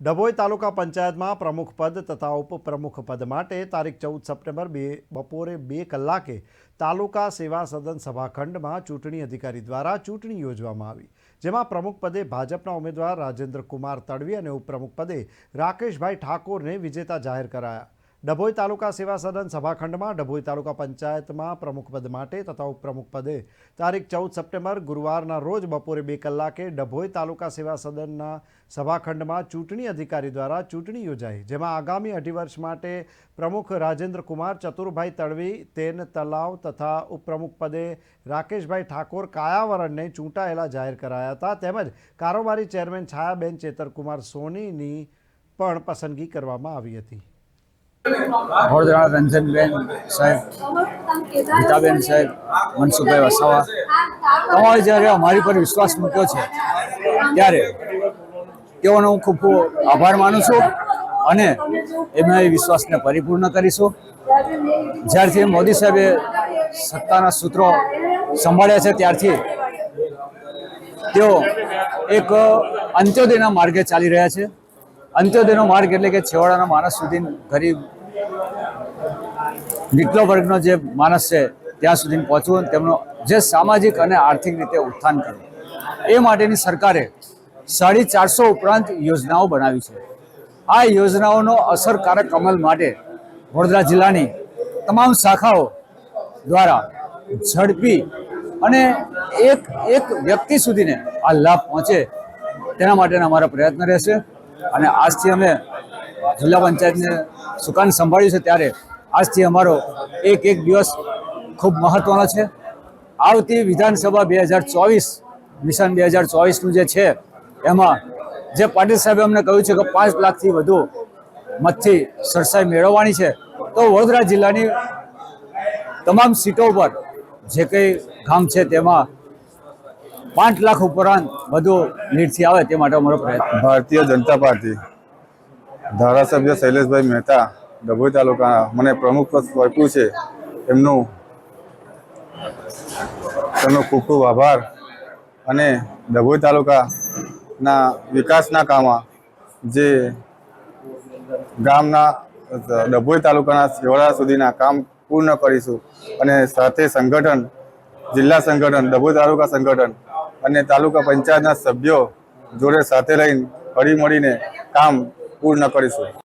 ડભોઈ તાલુકા પંચાયતમાં પ્રમુખ પદ તથા ઉપપ્રમુખ પદ માટે તારીખ ચૌદ સપ્ટેમ્બર બે, બપોરે બે કલાકે તાલુકા સેવા સદન સભાખંડમાં ચૂંટણી અધિકારી દ્વારા ચૂંટણી યોજવામાં આવી, જેમાં પ્રમુખ પદે ભાજપના ઉમેદવાર રાજેન્દ્ર કુમાર તડવી અને ઉપપ્રમુખ પદે રાકેશભાઈ ઠાકોરને વિજેતા જાહેર કરાયા. ડભોઈ તાલુકા સેવા સદન સભાખંડમાં ડભોઈ તાલુકા પંચાયતમાં પ્રમુખ પદ માટે તથા ઉપપ્રમુખ પદે તારીખ ચૌદ સપ્ટેમ્બર ગુરુવારના રોજ બપોરે બે કલાકે ડભોઈ તાલુકા સેવા સદનના સભાખંડમાં ચૂંટણી અધિકારી દ્વારા ચૂંટણી યોજાઈ, જેમાં આગામી અઢી વર્ષ માટે પ્રમુખ રાજેન્દ્ર કુમાર, ચતુરભાઈ તળવી તેન તલાવ તથા ઉપપ્રમુખ પદે રાકેશભાઈ ઠાકોર, કાયાવરણને ચૂંટાયેલા જાહેર કરાયા હતા. તેમજ કારોબારી ચેરમેન છાયાબેન ચેતરકુમાર સોનીની પણ પસંદગી કરવામાં આવી હતી. વડોદરા રંજનબેન સાહેબ, ગીતાબેન સાહેબ, મનસુખભાઈ વસાવા. તમારે જ્યારે અમારી પર વિશ્વાસ મૂક્યો છે, ત્યારે તેઓનો હું ખૂબ ખૂબ આભાર માનું છું અને એમના એ વિશ્વાસને પરિપૂર્ણ કરીશું. જ્યારથી મોદી સાહેબે સત્તાના સૂત્રો સંભાળ્યા છે, ત્યારથી તેઓ એક અંત્યોદયના માર્ગે ચાલી રહ્યા છે. અંત્યોદયનો માર્ગ એટલે કે છેવાડાના માણસ સુધી ગરીબ નીચલો વર્ગનો જે માણસ છે, ત્યાં સુધી પહોંચવું અને તેમનો જે સામાજિક અને આર્થિક રીતે ઉત્થાન કરવું. એ માટેની સરકારે સાડી ચારસો ઉપરાંત યોજનાઓ બનાવી છે. આ યોજનાઓનો અસરકારક અમલ માટે વડોદરા જિલ્લાની તમામ શાખાઓ દ્વારા ઝડપી અને એક એક વ્યક્તિ સુધીને આ લાભ પહોંચે તેના માટેના અમારા પ્રયત્ન રહેશે. અને આજથી અમે જિલ્લા પંચાયતને સુકાન સંભાળ્યું છે ત્યારે આજથી અમારો એક એક દિવસ ખૂબ મહત્વનો છે. આવતી વિધાનસભા બે હજાર ચોવીસ, મિશન બે હજાર ચોવીસનું જે છે, એમાં જે પાટીલ સાહેબે અમને કહ્યું છે કે પાંચ લાખથી વધુ મતથી સરસાઈ મેળવવાની છે, તો વડોદરા જિલ્લાની તમામ સીટો પર જે કંઈ ગામ છે તેમાં પાંચ લાખ ઉપરાંત વધુ લીડથી આવે તે માટે અમારો પ્રયત્ન. ભારતીય જનતા પાર્ટી ધારાસભ્ય શૈલેષભાઈ મહેતા, ડભોઈ તાલુકા મને પ્રમુખ પદ છે. એમનું એમનો ખૂબ ખૂબ આભાર અને ડભોઈ તાલુકાના વિકાસના કામમાં જે ગામના ડભોઈ તાલુકાના છેવાડા સુધીના કામ પૂર્ણ કરીશું અને સાથે સંગઠન, જિલ્લા સંગઠન, ડભોઈ તાલુકા સંગઠન અને તાલુકા પંચાયતના સભ્યો જોડે સાથે લઈને હળી મળીને કામ પૂર્ણ કરીશું.